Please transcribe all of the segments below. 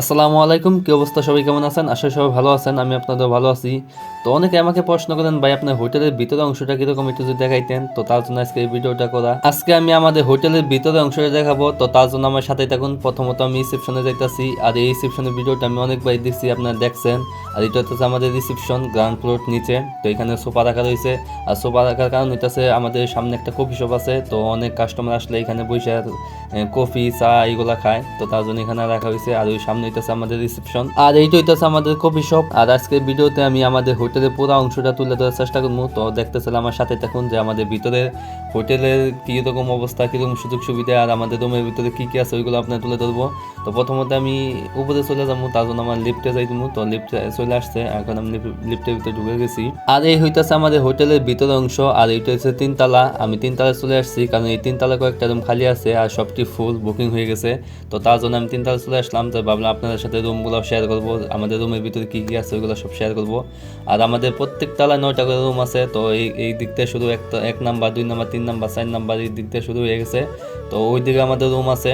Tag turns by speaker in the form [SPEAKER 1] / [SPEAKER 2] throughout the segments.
[SPEAKER 1] আসসালামু আলাইকুম, কি অবস্থা? সবাই কেমন আছেন? আশা সবাই ভালো আছেন, আমি আপনাদের ভালো আছি। তো অনেকে আমাকে প্রশ্ন করেন, ভাই, আপনার হোটেলের ভিতরে অংশটা কীরকম একটু যদি দেখাইতেন? তো তার জন্য আজকে এই ভিডিওটা করা। আজকে আমি আমাদের হোটেলের ভিতরে অংশটা দেখাবো। তো তার জন্য আমার সাথে থাকুন। প্রথমত আমি রিসেপশনে যাইতেছি, আর এই রিসেপশনের ভিডিওটা আমি অনেকবার দেখছি আপনারা দেখছেন। আর এটা হচ্ছে আমাদের রিসেপশন, গ্রাউন্ড ফ্লোর নিচে। তো এখানে সোফা রাখা রয়েছে। আর সোফা রাখার কারণ হইতাছে আমাদের সামনে একটা কফি শপ আছে। তো অনেক কাস্টমার আসলে এখানে বসে কফি, চা এগুলা খায়। তো তার জন্য এখানে রাখা হয়েছে। আর ওই সামনে হইতেছে আমাদের রিসেপশন আর এইটা হইতাছে আমাদের কফি শপ আর আজকের ভিডিওতে আমি আমাদের হোটেলের পুরো অংশটা তুলে ধরার চেষ্টা করব। তো দেখতেছিলাম আমার সাথে থাকুন যে আমাদের ভিতরে হোটেলের কীরকম অবস্থা, কীরকম সুযোগ সুবিধা আর আমাদের রুমের ভিতরে কী কী আছে ওইগুলো আপনার তুলে ধরবো। তো প্রথমত আমি উপরে চলে যাব, তার জন্য আমার লিফটে যাই তো লিফটে চলে আসছে। এখন আমি লিফটের ভিতরে ঢুকে গেছি। আর এই হইতেছে আমাদের হোটেলের ভিতরের অংশ। আর এইটা হচ্ছে তিনতলা। আমি তিনতলায় চলে আসছি। কারণ এই তিনতলা কয়েকটা রুম খালি আছে। আর সবটি ফুল বুকিং হয়ে গেছে। তো তার জন্য আমি তিনটা চলে আসলাম, তো ভাবলাম আপনাদের সাথে রুমগুলো শেয়ার করব, আমাদের রুমের ভিতরে কী কী আছে ওইগুলো সব শেয়ার করব। আর আমাদের প্রত্যেক তলায় নয়টা করে রুম আছে, তো এই এই দিক থেকে শুধু একটা, এক নাম্বার দুই নাম্বার তিন নাম্বার চার নাম্বার এই দিক থেকে শুরু হয়ে গেছে। তো ওই দিকে আমাদের রুম আছে।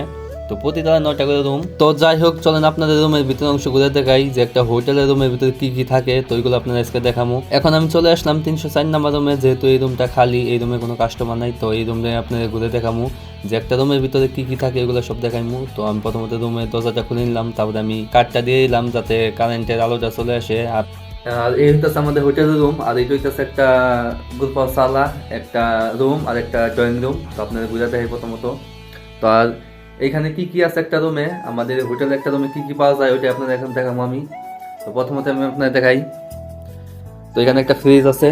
[SPEAKER 1] তো প্রতি তলায় নয়টা করে রুম তো যাই হোক, চলেন আপনাদের রুমের ভিতরে অংশ ঘুরে দেখাই যে একটা হোটেলের রুমের ভিতরে কি কি থাকে, তো ওইগুলো আপনারা আজকে দেখামু। এখন আমি চলে আসলাম তিনশো চার নাম্বার রুমে যেহেতু এই রুমটা খালি, এই রুমে কোনো কাস্টমার নাই, তো এই রুমে আপনাদের ঘুরে দেখামু যে একটা রুমের ভিতরে কি কি থাকে এগুলো সব দেখাইমু। তো আমি প্রথমত রুমের দরজাটা খুলে নিলাম, তারপরে আমি কাঠটা দিয়ে দিলাম যাতে কারেন্টের আলোটা চলে আসে। আর আর এই হইতেছে আমাদের হোটেলের রুম আর এইটা হইতেছে একটা গুলপাল সালা একটা রুম আর একটা ড্রয়িং রুম তো আপনাদের বুঝাতে হয় প্রথমত। তো আর এইখানে কি কি আছে একটা রুমে আমাদের হোটেলে একটা রুমে কি কি পাওয়া যায়? ওইটা আপনাদের এখন দেখাবো আমি। তো প্রথমত আমি আপনাদের দেখাই। তো এখানে একটা ফ্রিজ আছে।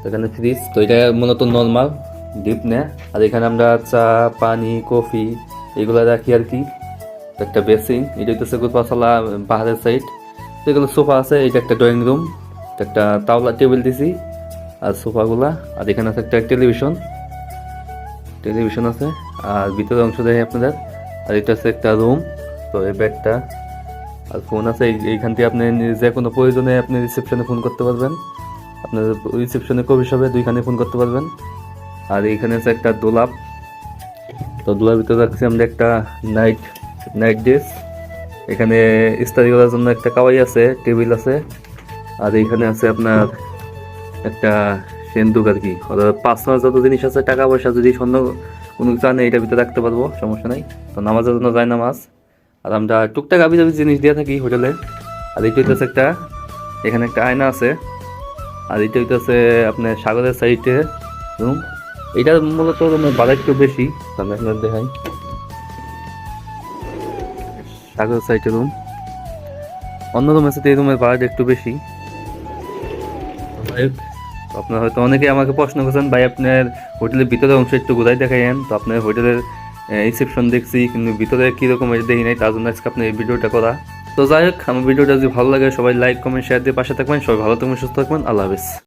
[SPEAKER 1] তো এখানে ফ্রিজ তো এটা মূলত নর্মাল ডিপ নেয়। আর এখানে আমরা চা, পানি কফি এগুলো রাখি আর কি। একটা বেসিন এটা হইতেছে গুলপাশালা পাহাড়ের সাইড তো এগুলো সোফা আছে, এটা একটা ড্রয়িং রুম একটা তাওলা টেবিল দিছি, আর সোফাগুলা আর এখানে আছে একটা টেলিভিশন টেলিভিশন আছে, আর ভিতরে অংশ দেখে আপনাদের। আর এটা হচ্ছে একটা রুম তো এই ব্যাগটা আর ফোন আছে, এই- এইখান থেকে আপনি যে কোনো প্রয়োজনে আপনি রিসেপশনে ফোন করতে পারবেন। আপনার রিসেপশনে কবি সবে দুইখানে ফোন করতে পারবেন। আর এইখানে আছে একটা দোলাপ। তো দোলার ভিতরে রাখছি আমরা একটা নাইট নাইট ড্রেস এখানে ইস্তারি করার জন্য একটা কাওয়াই আছে, টেবিল আছে। আর এইখানে আছে আপনার একটা সেন্দুক আর কি। অর্থাৎ পার্সোনাল যত জিনিস আছে, টাকা পয়সা যদি স্বর্ণ কোনো কিছু আনে এটার ভিতরে রাখতে পারব, সমস্যা নাই। তো নামাজের জন্য যায় নামাজ। আর আমরা টুকটাক আবি যাবি জিনিস দিয়ে থাকি হোটেলে। আর এইটা হইতেছে একটা, এখানে একটা আয়না আছে। আর এইটা হইতেছে আপনার সাগরের সাইডে রুম এটা মূলত ভাড়া একটু বেশি আমি আপনার দেখাই। সাগরের সাইডে রুম অন্য রুমের সাথে এই রুমের ভাড়াটা একটু বেশি। তো আপনার হয়তো অনেকে আমাকে প্রশ্ন করছেন, ভাই, আপনার হোটেলের ভিতরে অংশ একটু কোথায় দেখাইন তো আপনার হোটেলের রিসেপশন দেখছি, কিন্তু ভিতরে কীরকম এটা দেখি নাই, তার জন্য আজকে আপনার এই ভিডিওটা করা। তো যাই হোক, আমার ভিডিওটা যদি ভালো লাগে, সবাই লাইক কমেন্ট শেয়ার দিয়ে পাশে থাকবেন। সবাই ভালো থাকবেন, সুস্থ থাকবেন। আল্লাহ হাফিজ।